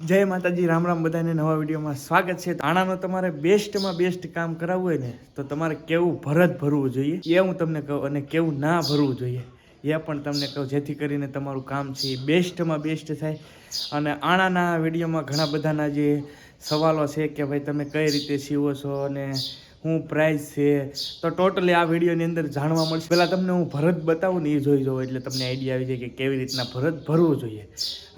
જય માતાજી, રામ રામ બધાને નવા વિડીયોમાં સ્વાગત છે. આણાનો તમારે બેસ્ટમાં બેસ્ટ કામ કરાવવું હોય ને, તો તમારે કેવું ભરત ભરવું જોઈએ? એ હું તમને કહું અને કેવું ના ભરવું જોઈએ. એ પણ તમને કહું, જેથી કરીને તમારું કામ છે એ બેસ્ટમાં બેસ્ટ થાય. અને આણાના વિડીયોમાં ઘણા બધાના જે સવાલો છે કે ભાઈ તમે કઈ રીતે સીવો છો અને શું પ્રાઇસ છે? તો ટોટલી આ વિડીયોની અંદર જાણવા મળશે. પહેલાં તમને હું ભરત બતાવું ને એ જોઈ જાઉં એટલે તમને આઈડિયા આવી જાય કે કેવી રીતના ભરત ભરવું જોઈએ.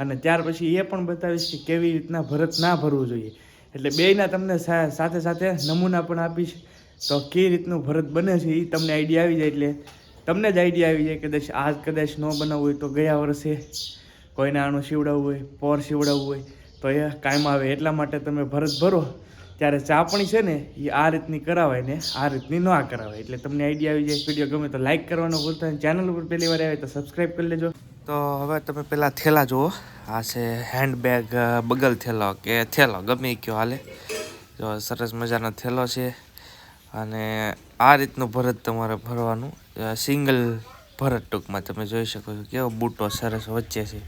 અને ત્યાર પછી એ પણ બતાવીશ કે કેવી રીતના ભરત ના ભરવું જોઈએ. એટલે બેયના તમને સાથે સાથે નમૂના પણ આપીશ. તો કઈ રીતનું ભરત બને છે એ તમને આઈડિયા આવી જાય એટલે તમને જ આઈડિયા આવી જાય કદાચ આજ કદાચ ન બનાવવું હોય તો ગયા વર્ષે કોઈને આનું સીવડાવવું હોય, પોર સીવડાવવું હોય તો એ કાયમ આવે એટલા માટે તમે ભરત ભરો. ત્યારે ચાપણી છે ને, એ આ રીતની કરાવાય ને, આ રીતની ન કરાવાય. એટલે તમને આઈડિયા આવી જાય વીડિયો ગમે તો લાઈક કરવાનો ભૂલતા ચેનલ ઉપર પહેલી વાર આવે તો સબસ્ક્રાઈબ કરી લેજો. તો હવે તમે પહેલાં થેલા જુઓ. આ છે હેન્ડબેગ બગલ થેલો કે થેલો, ગમે કયો હાલે. જો સરસ મજાનો થેલો છે. અને આ રીતનું ભરત તમારે ભરવાનું. સિંગલ ભરત ટૂંકમાં તમે જોઈ શકો છો કેવો બૂટો સરસ વચ્ચે છે.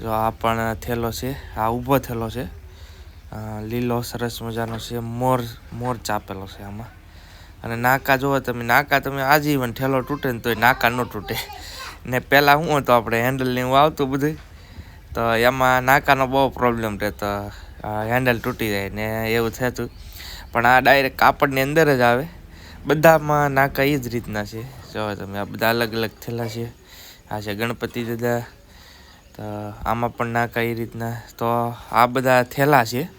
જો આ પણ થેલો છે, આ ઊભો થેલો છે. લીલો, સરસ મજાનો છે, મોર મોર ચાપેલો છે આમાં. અને નાકા જોવો તમે, નાકા તમે આજીવન ઠેલો તૂટે ને તોય નાકા ન તૂટે. ને પહેલાં શું હતું આપણે હેન્ડલને એવું આવતું બધું તો એમાં નાકાનો બહુ પ્રોબ્લેમ રહેતો. હેન્ડલ તૂટી જાય ને એવું થતું. પણ આ ડાયરેક્ટ કાપડની અંદર જ આવે. બધામાં નાકા એ જ રીતના છે. જો તમે આ બધા અલગ અલગ થયેલા છે. આ છે ગણપતિ દાદા. તો આમાં પણ નાકા એ રીતના. તો આ બધા થેલા છે.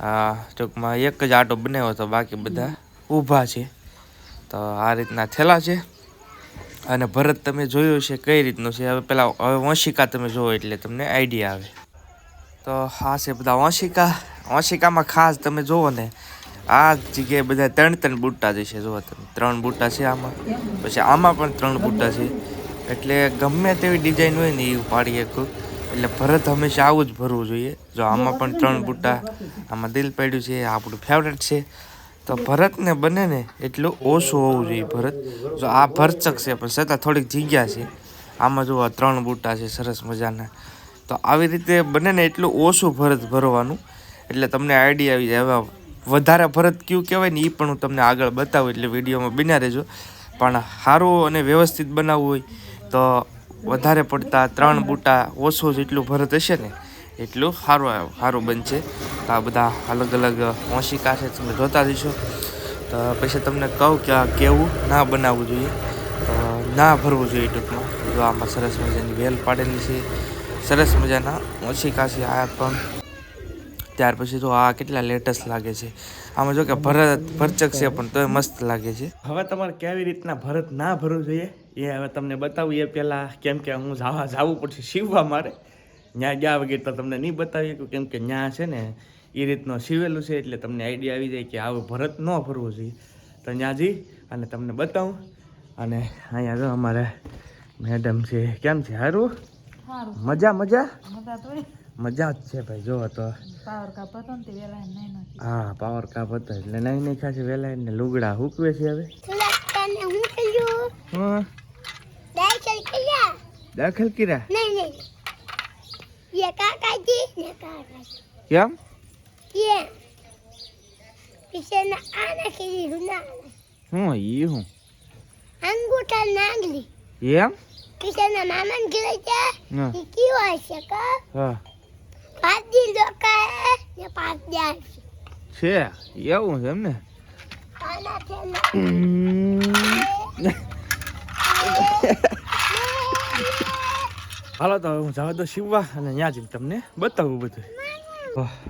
આ ટૂંકમાં એક જ આટો બનાવ્યો હતો, બાકી બધા ઊભા છે. તો આ રીતના થેલા છે. અને ભરત તમે જોયું છે કઈ રીતનું છે? હવે પેલા, હવે વંશિકા તમે જોવો એટલે તમને આઈડિયા આવે. તો આ છે બધા વંશિકા. વંશિકામાં ખાસ તમે જુઓ ને, આ જગ્યાએ બધા ત્રણ ત્રણ બુટ્ટા છે જોવો તમે. ત્રણ બુટ્ટા છે આમાં. પછી આમાં પણ ત્રણ બુટ્ટા છે. એટલે ગમે તેવી ડિઝાઇન હોય ને એ પાડી શકું. એટલે ભરત હંમેશા આવું જ ભરવું જોઈએ. જો આમાં પણ ત્રણ બુટ્ટા આમાં દિલ પડ્યું છે આપણું ફેવરેટ છે. તો ભરતને બને ને એટલું ઓછું હોવું જોઈએ ભરત. જો આ ભરચક છે, પણ છતાં થોડીક જગ્યા છે. આમાં જો ત્રણ બુટ્ટા છે, સરસ મજાના. તો આવી રીતે બને ને એટલું ઓછું ભરત ભરવાનું. એટલે તમને આઈડિયા આવી જાય. હવે વધારે ભરત કયું કહેવાય ને એ પણ હું તમને આગળ બતાવું એટલે વિડીયોમાં બિના રહેજો. પણ સારું અને વ્યવસ્થિત બનાવવું હોય તો વધારે પડતા ત્રણ બૂટા ઓછું જેટલું ભરત હશે ને, એટલું સારું સારું બનશે. તો આ બધા અલગ અલગ વંશિકા છે, તમે જોતા જઈશો તો પછી તમને કહું કે આ કેવું ના બનાવવું જોઈએ. તો ના ભરવું જોઈએ ટૂંકમાં. જો આમાં સરસ મજાની વેલ પાડેલી છે, સરસ મજાના ઓછી છે આ પણ. ત્યાર પછી જો આ કેટલા લેટેસ્ટ લાગે છે. આમાં જો કે ભરત ભરચક છે પણ તોય મસ્ત લાગે છે. હવે તમારે કેવી રીતના ભરત ના ભરવું જોઈએ? એ હવે તમને બતાવું એ પહેલાં કેમ કે હું જાવા જવું પડશે શીવવા મારે. ત્યાં ગયા વગર તો તમને નહીં બતાવી શકું. કેમ કે ત્યાં છે ને એ રીતનું સીવેલું છે એટલે તમને આઈડિયા આવી જાય કે આવું ભરત ન ફરવું જોઈએ. તો ત્યાં જઈ અને તમને બતાવું. અને અહીંયા જો અમારે મેડમ છે. કેમ છે? સારું મજા મજા? મજા જ છે ભાઈ જો તો. પાવર કાપ હતો ને તે વેલા એને નહીં નાખી. હા પાવર કાપ હતો એટલે નહીં નહીં ખાશે વેલા ને લુગડા હુકવે છે હવે. હા. દાખલ કર્યા દાખલ કર્યા નહીં નહીં. એ કાકાજી ને કાકાજી કેમ? નાખી હું ઈ હું. અંગૂઠા નાંગલી એમ? પીછે ના મામાને ઘરે છે? હશે કા? હા. પાંચ દિન રોકાય ને પાંચ દ્યા છે છે એવું છે એમ ને? આના છે ને હાલો તો હું જવા દો શિવવા અને ત્યાં જઈને તમને બતાવું બધું.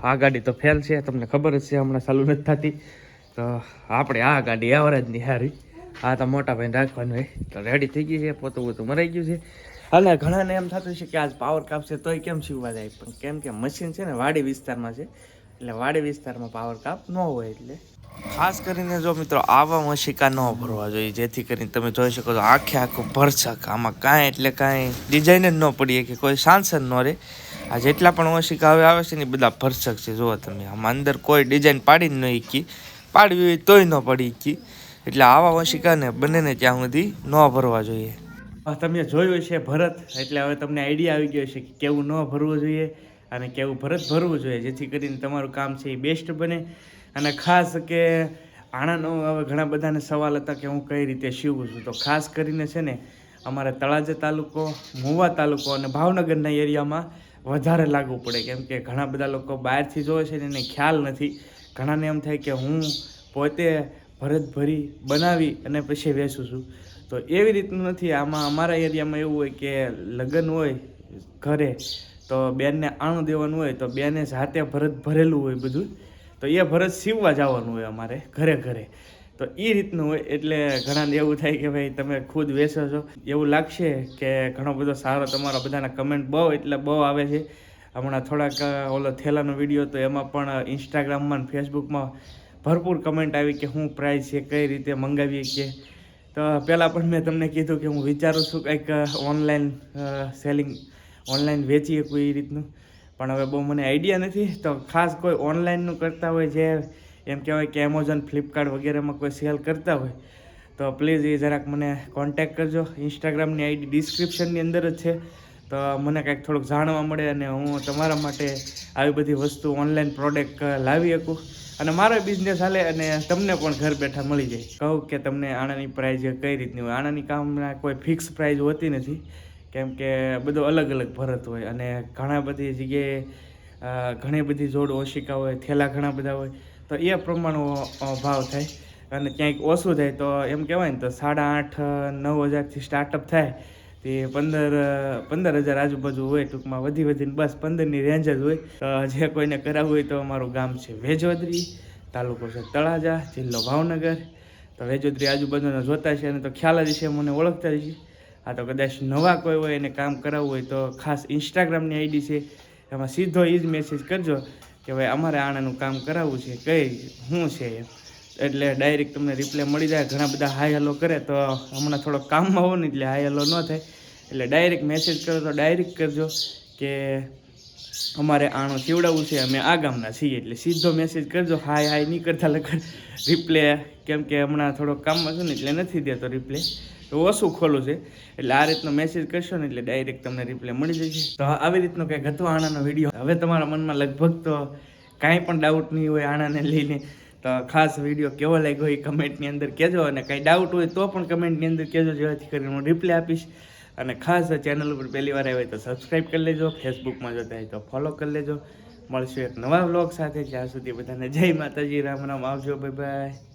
આ ગાડી તો ફેલ છે, તમને ખબર જ છે, હમણાં ચાલુ નથી થતી. તો આપણે આ ગાડી એવરેજની હારી. આ તો મોટા ભાઈ રાખવાનું હોય તો રેડી થઈ ગઈ છે, પોતું પોતું મરાઈ ગયું છે. અને ઘણાને એમ થતું છે કે આજ પાવર કાપશે તોય કેમ શિવવા જાય? પણ કેમ કે મશીન છે ને વાડી વિસ્તારમાં છે. એટલે વાડી વિસ્તારમાં પાવર કાપ ન હોય એટલે. ખાસ કરીને જો મિત્રો, આવા વંશિકા ન ભરવા જોઈએ, જેથી કરીને તમે જોઈ શકો છો, આખે આખું ભરછક, આમાં કાંઈ એટલે કાંઈ ડિઝાઇન જ ન પડીએ કે કોઈ સાંસદ ન રહે. આ જેટલા પણ વંશિકા હવે આવે છે ને બધા ભરછક છે. જુઓ તમે, આમાં અંદર કોઈ ડિઝાઇન પાડી જ ન શીખી પાડવી હોય તોય ન પડી કી એટલે આવા વંશિકાને બંનેને ત્યાં સુધી ન ભરવા જોઈએ. તમે જોયું છે ભરત, એટલે હવે તમને આઈડિયા આવી ગયો છે કે કેવું ન ભરવું જોઈએ અને કેવું ભરત ભરવું જોઈએ, જેથી કરીને તમારું કામ છે એ બેસ્ટ બને. અને ખાસ કે આણાનો હવે ઘણા બધાને સવાલ હતા કે હું કઈ રીતે સીવું છું. તો ખાસ કરીને છે ને, અમારે તળાજા તાલુકો, મુવા તાલુકો અને ભાવનગરના એરિયામાં વધારે લાગુ પડે. કેમ કે ઘણા બધા લોકો બહારથી જોવે છે ને એને ખ્યાલ નથી. ઘણાને એમ થાય કે હું પોતે ભરત ભરી બનાવી અને પછી વેચું છું. તો એવી રીતનું નથી. આમાં અમારા એરિયામાં એવું હોય કે લગ્ન હોય ઘરે, તો બેનને આણું દેવાનું હોય, તો બેને જાતે ભરત ભરેલું હોય બધું. તો એ ભરત સીવવા જવાનું હોય અમારે ઘરે ઘરે. તો એ રીતનું હોય એટલે ઘણાને એવું થાય કે ભાઈ તમે ખુદ વેચો છો. એવું લાગશે કે ઘણો બધો સારો તમારા બધાના કમેન્ટ બહુ એટલે બહુ આવે છે. હમણાં થોડાક ઓલો થેલાનો વીડિયો તો એમાં પણ ઇન્સ્ટાગ્રામમાં ફેસબુકમાં ભરપૂર કમેન્ટ આવી કે શું પ્રાઇસ છે, કઈ રીતે મંગાવીએ કે. તો પહેલાં પણ મેં તમને કીધું કે હું વિચારું છું કંઈક ઓનલાઈન સેલિંગ ઓનલાઈન વેચીએ કોઈ રીતનું. પણ હવે બહુ મને આઈડિયા નથી. તો ખાસ કોઈ ઓનલાઈનનું કરતા હોય જે એમ કહેવાય કે એમેઝોન ફ્લિપકાર્ટ વગેરેમાં કોઈ સેલ કરતા હોય, તો પ્લીઝ એ જરાક મને કોન્ટેક્ટ કરજો. ઇન્સ્ટાગ્રામની આઈડી ડિસ્ક્રિપ્શનની અંદર જ છે. તો મને કાંઈક થોડુંક જાણવા મળે અને હું તમારા માટે આવી બધી વસ્તુ ઓનલાઈન પ્રોડક્ટ લાવી શકું. અને મારો બિઝનેસ હાલે અને તમને પણ ઘર બેઠા મળી જાય. કહું કે તમને આણાની પ્રાઇઝ કઈ રીતની હોય? આણાની કામના કોઈ ફિક્સ પ્રાઇઝ હોતી નથી. કેમ કે બધું અલગ અલગ ભરત હોય અને ઘણા બધી જગ્યાએ ઘણી બધી જોડ ઓશિકા હોય, થેલા ઘણા બધા હોય, તો એ પ્રમાણનો ભાવ થાય. અને ક્યાંક ઓછું થાય તો એમ કહેવાય ને તો સાડા આઠ, નવ હજારથી સ્ટાર્ટઅપ થાય. તે પંદર પંદર હજાર આજુબાજુ હોય ટૂંકમાં, વધી વધીને બસ પંદરની રેન્જ જ હોય. જે કોઈને કરાવવું હોય તો અમારું ગામ છે વેજોદરી, તાલુકો છે તળાજા, જિલ્લો ભાવનગર. તો વેજોદરી આજુબાજુના જોતા છે અને તો ખ્યાલ જ છે, મને ઓળખતા જ છે. આ તો કદાચ નવા કોઈ હોય એને કામ કરાવવું હોય તો ખાસ ઇન્સ્ટાગ્રામની આઈડી છે. એમાં સીધો એ જ મેસેજ કરજો કે ભાઈ અમારે આણાનું કામ કરાવવું છે, કઈ, શું છે? એમ એટલે ડાયરેક્ટ તમને રિપ્લાય મળી જાય, ઘણા બધા હાય હલો કરે તો હમણાં થોડો કામમાં હોવ ને એટલે હાય હેલો ન થાય. એટલે ડાયરેક્ટ મેસેજ કરો તો ડાયરેક્ટ કરજો કે અમારે આણો સીવડાવવું છે, અમે આ ગામના છીએ. એટલે સીધો મેસેજ કરજો હાય હાય નહીં કરતા લગર રિપ્લે કેમ કે હમણાં થોડો કામમાં છું ને એટલે નથી દેતો રિપ્લે ઓછું ખોલું છે. એટલે આ રીતનો મેસેજ કરશો ને એટલે ડાયરેક્ટ તમને રિપ્લે મળી જશે. તો આવી રીતનો કંઈક હતો આણાનો વીડિયો હવે તમારા મનમાં લગભગ તો કાંઈ પણ ડાઉટ નહીં હોય આણાને લઈને. તો ખાસ વીડિયો કેવો લાગ્યો એ કમેન્ટની અંદર કહેજો અને કાંઈ ડાઉટ હોય તો પણ કમેન્ટની અંદર કહેજો જેથી કરીને હું રિપ્લે આપીશ. અને ખાસ ચેનલ ઉપર પહેલી વાર આવ્યા તો સબસ્ક્રાઈબ કરી લેજો. ફેસબુકમાં જોતા હોય તો ફોલો કરી લેજો. મળશું એક નવા વ્લોગ સાથે. જ્યાં સુધી બધાને જય માતાજી. રામ રામ. આવજો. Bye bye